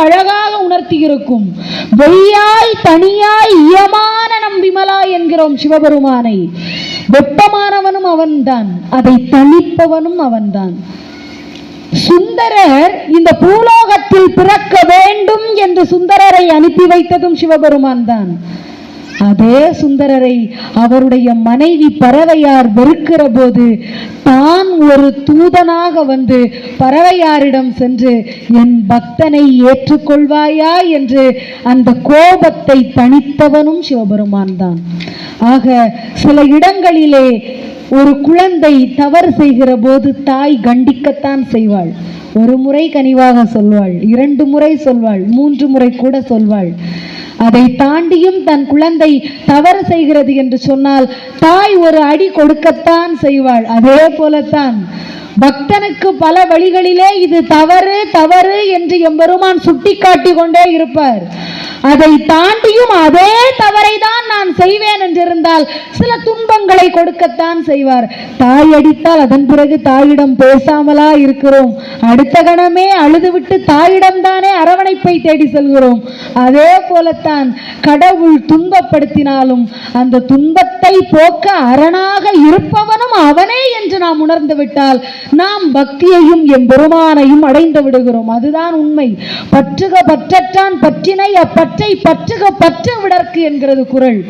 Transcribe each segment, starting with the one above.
அழகாக உணர்த்தி இருக்கும் வெய்யாய் தனியாய் இயமான நம்பிமலா என்கிறோம் சிவபெருமானை. வெப்பமானவனும் அவன்தான் அதை தணிப்பவனும் அவன்தான். சுந்தரர் இந்த பூலோகத்தில் பிறக்க வேண்டும் என்று சுந்தரரை அனுப்பி வைத்ததும் சிவபெருமான் தான் அதே சுந்தரரை அவருடைய மனைவி பறவையார் வெறுக்கிற போது தான் ஒரு தூதனாக வந்து பறவையாரிடம் சென்று என் பக்தனை ஏற்றுக்கொள்வாயா? என்று அந்த கோபத்தை தணித்தவனும் சிவபெருமான் தான். ஆக சில இடங்களிலே ஒரு குழந்தை தவறு செய்கிற போது தாய் கண்டிக்கத்தான் செய்வாள். ஒரு முறை கனிவாக சொல்வாள் இரண்டு முறை சொல்வாள் மூன்று முறை கூட சொல்வாள். அதை தாண்டியும் தன் குழந்தை தவறு செய்கிறது என்று சொன்னால் தாய் ஒரு அடி கொடுக்கத்தான் செய்வாள். அதே போலத்தான் பக்தனுக்கு பல வழிகளிலே இது தவறு தவறு என்று எம்பெருமான் சுட்டிக்காட்டி கொண்டே இருப்பார். அதை தாண்டியும் அதே தவறை தான் நான் செய்வேன் என்றிருந்தால் சில துன்பங்களை கொடுக்கத்தான் செய்வார். தாய் அடித்தால் அதன் பிறகு தாயிடம் பேசாமலா இருக்கிறோம். அடுத்த கணமே அழுதுவிட்டு தாயிடம் தானே அரவணைப்பை தேடி செல்கிறோம். அதே போலத்தான் கடவுள் துன்பப்படுத்தினாலும் அந்த துன்பத்தை போக்க அரணா அவனே என்று நாம் உணர்ந்து விட்டால் நாம் பக்தியையும் என் பெருமானையும் அடைந்து விடுகிறோம். அதுதான் உண்மை. பற்றுக பற்றற்றான் பற்றினை அப்பற்றை பற்றுக பற்று விடற்கு என்கிறது குரல்.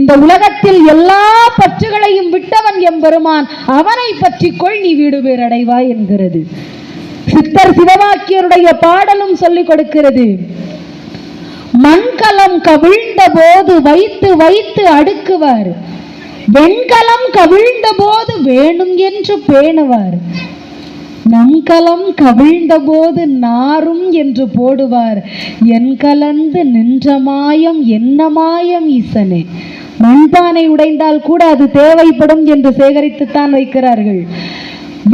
இந்த உலகத்தில் எல்லா பற்றுகளையும் விட்டவன் எம் பெருமான் அவனை பற்றிக்கொள் நீ வீடு பேர் அடைவாய் என்கிறது. சித்தர் சிவவாக்கியருடைய பாடலும் சொல்லிக் கொடுக்கிறது. மண்கலம் கவிழ்ந்த போது வைத்து வைத்து அடுக்குவார். வெண்கலம் கவிழ்ந்த போது வேணும் என்று பேணுவார். நம்கலம் கவிழ்ந்த போது நாரும் என்று போடுவார். என் கலந்து நின்ற மாயம் என்ன மாயம் ஈசனே. மண்பானை உடைந்தால் கூட அது தேவைப்படும் என்று சேகரித்துத்தான் வைக்கிறார்கள்.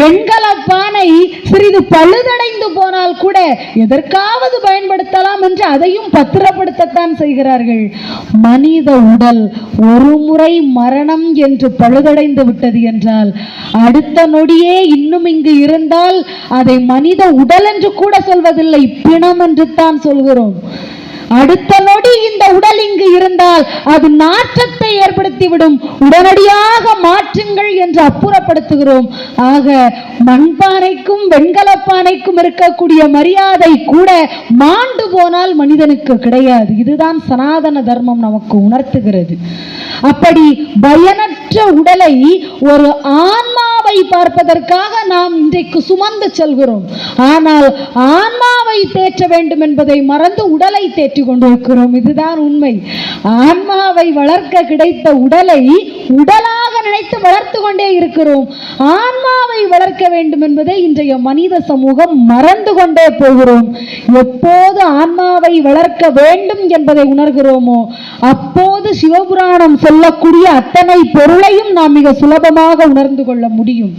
வெண்கல பானை சிறிது பழுதடைந்து போனால் கூட எதற்காவது பயன்படுத்தலாம் என்று அதையும் பத்திரப்படுத்தத்தான் செய்கிறார்கள். மனித உடல் ஒரு முறை மரணம் என்று பழுதடைந்து விட்டது என்றால் அடுத்த நொடியே இன்னும் இங்கு இருந்தால் அதை மனித உடல் என்று கூட சொல்வதில்லை பிணம் என்று தான் சொல்கிறோம். அடுத்த நொடி இந்த உடல் இங்கு இருந்தால் அது நாற்றத்தை ஏற்படுத்திவிடும். உடனடியாக மாற்றுங்கள் என்று அப்புறப்படுத்துகிறோம். ஆக மண்பானைக்கும் வெண்கலப்பானைக்கும் இருக்கக்கூடிய மரியாதை கூட மாண்டு போனால் மனிதனுக்கு கிடையாது. இதுதான் சனாதன தர்மம் நமக்கு உணர்த்துகிறது. அப்படி பயனற்ற உடலை ஒரு ஆன்ம ஆன்மாவை பார்ப்பதற்காக நாம் இன்றைக்கு சுமந்து செல்கிறோம். ஆனால் ஆன்மாவை தேற்ற வேண்டும் என்பதை மறந்து உடலை தேற்றிக் கொண்டிருக்கிறோம். இதுதான் உண்மை. ஆன்மாவை வளர்க்க கிடைத்த உடலை உடலாக நினைத்து வளர்க்க வளர்த்து கொண்டே இருக்கிறோம். ஆன்மாவை வளர்க்க வேண்டும் என்பதை இன்றைய மனித சமூகம் மறந்து கொண்டே போகிறோம். எப்போது ஆன்மாவை வளர்க்க வேண்டும் என்பதை உணர்கிறோமோ அப்போது சிவபுராணம் சொல்லக்கூடிய அத்தனை பொருளையும் நாம் மிக சுலபமாக உணர்ந்து கொள்ள முடியும்.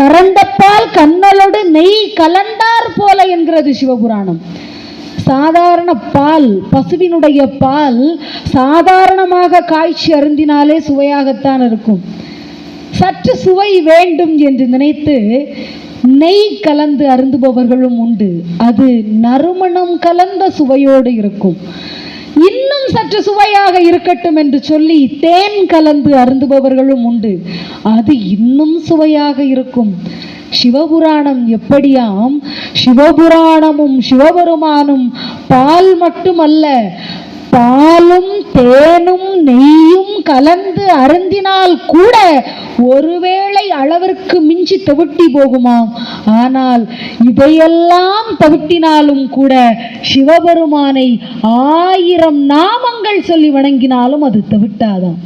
கரந்தப்பால் கண்ணலோடு நெய் கலந்தார் போல என்கிறது சிவபுராணம். சாதாரண பால் பசுவினுடைய பால் சாதாரணமாக காய்ச்சி அருந்தினாலே சுவையாகத்தான் இருக்கும். சற்று சுவை வேண்டும் என்று நினைத்து நெய் கலந்து அருந்துபவர்களும் உண்டு. அது நறுமணம் கலந்த சுவையோடு இருக்கும். இன்னும் சற்று சுவையாக இருக்கட்டும் என்று சொல்லி தேன் கலந்து அருந்துபவர்களும் உண்டு. அது இன்னும் சுவையாக இருக்கும். சிவபுராணம் எப்படியாம்? சிவபுராணமும் சிவபெருமானும் பால் மட்டுமல்ல பாலும் தேனும் நெய் கலந்து அருந்தினால் கூட ஒருவேளை அளவிற்கு மிஞ்சி தவிட்டி போகுமாம். ஆனால் இதையெல்லாம் தவிட்டினாலும் கூட சிவபெருமானை ஆயிரம் நாமங்கள் சொல்லி வணங்கினாலும் அது தவிட்டாதாம்.